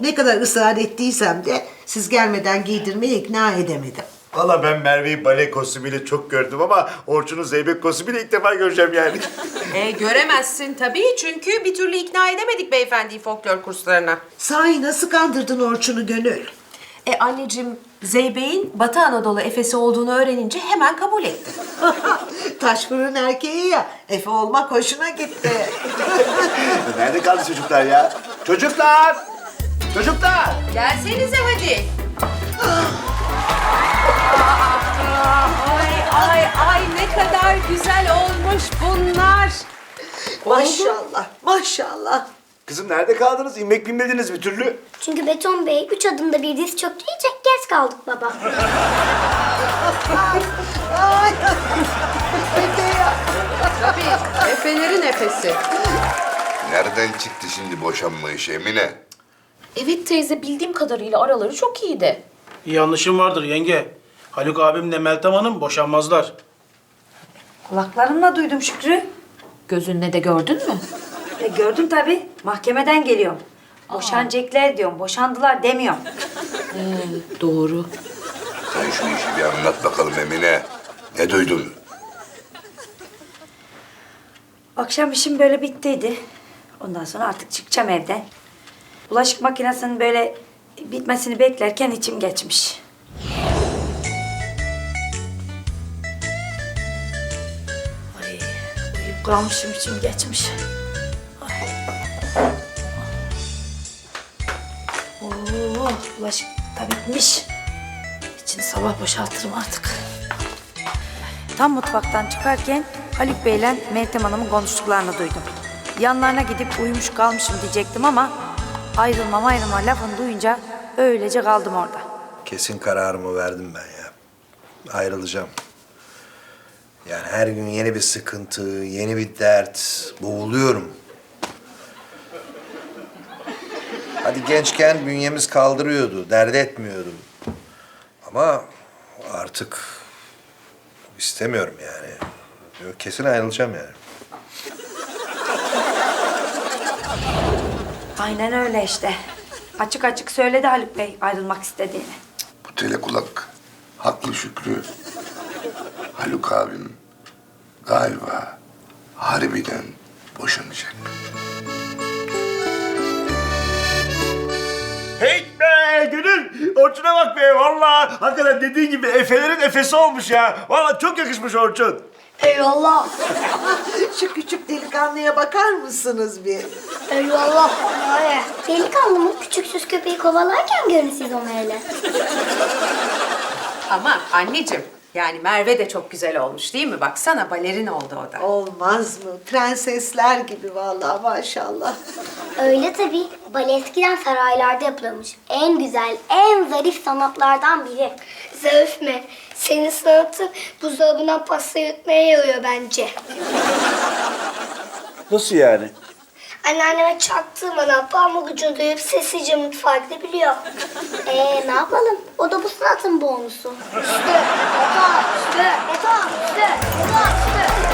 Ne kadar ısrar ettiysem de siz gelmeden giydirmeye ikna edemedim. Valla ben Merve'yi bale kostümüyle çok gördüm ama Orçun'u zeybek kostümüyle ilk defa göreceğim yani. E, göremezsin tabii çünkü bir türlü ikna edemedik beyefendiyi folklor kurslarına. Sahi nasıl kandırdın Orçun'u gönül? E anneciğim Zeybek'in Batı Anadolu Efesi olduğunu öğrenince hemen kabul etti. Taş fırın erkeği ya. Efe olmak hoşuna gitti. Nerede kaldı çocuklar ya? Çocuklar! Çocuklar! Gelsenize hadi. ay ay ay ne kadar güzel olmuş bunlar. maşallah, maşallah. Kızım nerede kaldınız? İnmek bilmediniz bir türlü. Çünkü Beton Bey üç adımda bir diz çöktüğünce geç kaldık baba. Ay, Efe ya. Tabii Efelerin Efesi. Nereden çıktı şimdi boşanma işi Emine? Evet teyze bildiğim kadarıyla araları çok iyiydi. Yanlışım vardır yenge. Haluk abimle Meltem Hanım boşanmazlar. Kulaklarımla duydum Şükrü. Gözünle de gördün mü? E, gördüm tabii. Mahkemeden geliyorum. Boşanacaklar diyorum. Boşandılar demiyorum. Doğru. Sen şu işi bir anlat bakalım Emine. Ne duydun? Akşam işim böyle bittiydi. Ondan sonra artık çıkacağım evden. Bulaşık makinesinin böyle bitmesini beklerken içim geçmiş. Ay, uyuyup kalmışım içim geçmiş. Ay. Oo, bulaşık da bitmiş. İçini sabah boşaltırım artık. Tam mutfaktan çıkarken Haluk Bey'le Meltem Hanım'ın konuştuklarını duydum. Yanlarına gidip uyumuş kalmışım diyecektim ama ayrılmam ayrılma lafını duyunca öylece kaldım orada. Kesin kararımı verdim ben ya. Ayrılacağım. Yani her gün yeni bir sıkıntı, yeni bir dert. Boğuluyorum. Hadi gençken bünyemiz kaldırıyordu, dert etmiyordum. Ama artık istemiyorum yani. Kesin ayrılacağım yani. Aynen öyle işte. Açık açık söyledi Haluk Bey ayrılmak istediğini. Bu telekulak haklı Şükrü. Haluk abim galiba harbiden boşanacak. Hey be Gönül! Orçun'a bak be vallahi. Hakikaten dediğin gibi Efe'lerin Efe'si olmuş ya. Vallahi çok yakışmış Orçun. Eyvallah. Şu küçük delikanlıya bakar mısınız bir? Eyvallah. Ay. Delikanlı mı küçüksüz köpeği kovalarken görün siz onu öyle. Ama anneciğim yani Merve de çok güzel olmuş değil mi? Baksana balerin oldu o da. Olmaz mı? Prensesler gibi vallahi maşallah. Öyle tabii. Bale eskiden saraylarda yapılırmış. En güzel, en zarif sanatlardan biri. Zarif mi? Senin sanatın buzdolabından pasta yutmaya yarıyor bence. Nasıl yani? Anneanneme çaktırmadan parmak ucunu duyup sessizce mutfağa gidebiliyor. Ee ne yapalım? O da bu sanatın bonusu. Üstü, yatağı, üstü, yatağı, üstü, yatağı, üstü.